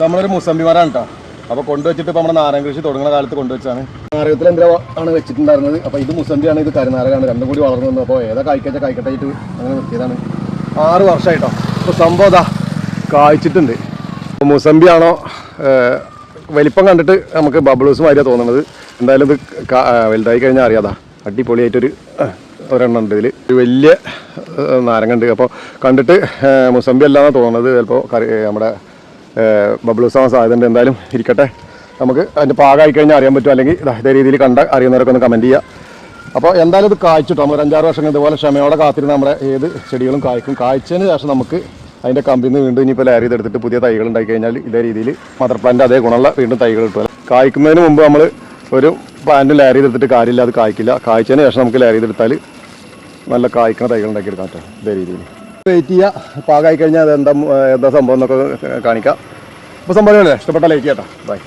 നമ്മളൊരു മുസമ്പിമാരാണ് കേട്ടോ അപ്പോൾ കൊണ്ടുവച്ചിട്ട് ഇപ്പൊ നമ്മുടെ നാരങ്ങ കൃഷി തുടങ്ങുന്ന കാലത്ത് കൊണ്ടുവച്ചാണ്. നാരകത്തിൽ എന്തോ ആണ് വെച്ചിട്ടുണ്ടായിരുന്നത്. അപ്പോൾ ഇത് മുസമ്പിയാണ് ഇത് കരുനാരകാണ് രണ്ടും കൂടി വളർന്നു വന്നു. അപ്പോൾ ഏതാ കായ്ക്കച്ച കായ്ക്കട്ടായിട്ട് അങ്ങനെ നിർത്തിയതാണ്. ആറ് വർഷമായിട്ടോ ഇപ്പൊ സംഭവം അതാ കായ്ച്ചിട്ടുണ്ട്. മുസമ്പിയാണോ വലിപ്പം കണ്ടിട്ട് നമുക്ക് ബബിൾസ് മാതിരിയാണ് തോന്നുന്നത് എന്തായാലും ഇത് വലുതായി കഴിഞ്ഞാൽ അറിയാതാ. അടിപൊളിയായിട്ടൊരു ഒരെണ്ണം ഉണ്ട് ഇതിൽ ഒരു വലിയ നാരങ്ങ ഉണ്ട്. അപ്പോൾ കണ്ടിട്ട് മുസമ്പി അല്ലാന്നാണ് തോന്നുന്നത് ചിലപ്പോൾ നമ്മുടെ ആവാൻ സാധ്യതയുണ്ട് എന്തായാലും ഇരിക്കട്ടെ. നമുക്ക് അതിന്റെ പാകമായി കഴിഞ്ഞാൽ അറിയാൻ പറ്റും. അല്ലെങ്കിൽ ഇതാ രീതിയിൽ കണ്ട അറിയുന്നവരൊക്കെ ഒന്ന് കമന്റ് ചെയ്യുക അപ്പോൾ എന്തായാലും ഇത് കായ്ച്ചിട്ടോ? നമ്മൾ അഞ്ചാറ് വർഷം ഇതുപോലെ ക്ഷമയോടെ കാത്തിരുന്ന് നമ്മുടെ ഏത് ചെടികളും കായ്ക്കും. കായ്ച്ചതിന് ശേഷം നമുക്ക് അതിന്റെ കമ്പിൽ നിന്ന് വീണ്ടും ഇനിയിപ്പോൾ ലാരി ചെയ്തെടുത്തിട്ട് പുതിയ തൈകൾ ഉണ്ടാക്കി കഴിഞ്ഞാൽ ഇതേ രീതിയിൽ മദർ പ്ലാന്റ് അതേ ഗുണമുള്ള വീണ്ടും തൈകൾ കിട്ടും. കായ്ക്കുന്നതിന് മുമ്പ് നമ്മൾ ഒരു പ്ലാന്റ് ലാരി ചെയ്തെടുത്തിട്ട് കാര്യമില്ല അത് കായ്ക്കില്ല. കായ്ച്ചതിന് ശേഷം നമുക്ക് ലാരി ചെയ്തെടുത്താൽ നല്ല കായ്ക്കുന്ന തൈകൾ ഉണ്ടാക്കിയെടുക്കാം കേട്ടോ ഇതേ രീതിയിൽ. വെയിറ്റ് ചെയ്യുക പാകമായി കഴിഞ്ഞാൽ അത് എന്താ എന്താ സംഭവം എന്നൊക്കെ കാണിക്കാം. അപ്പോൾ സംഭവം ഇഷ്ടപ്പെട്ട ലൈക്ക് ചെയ്യട്ടോ. ബൈ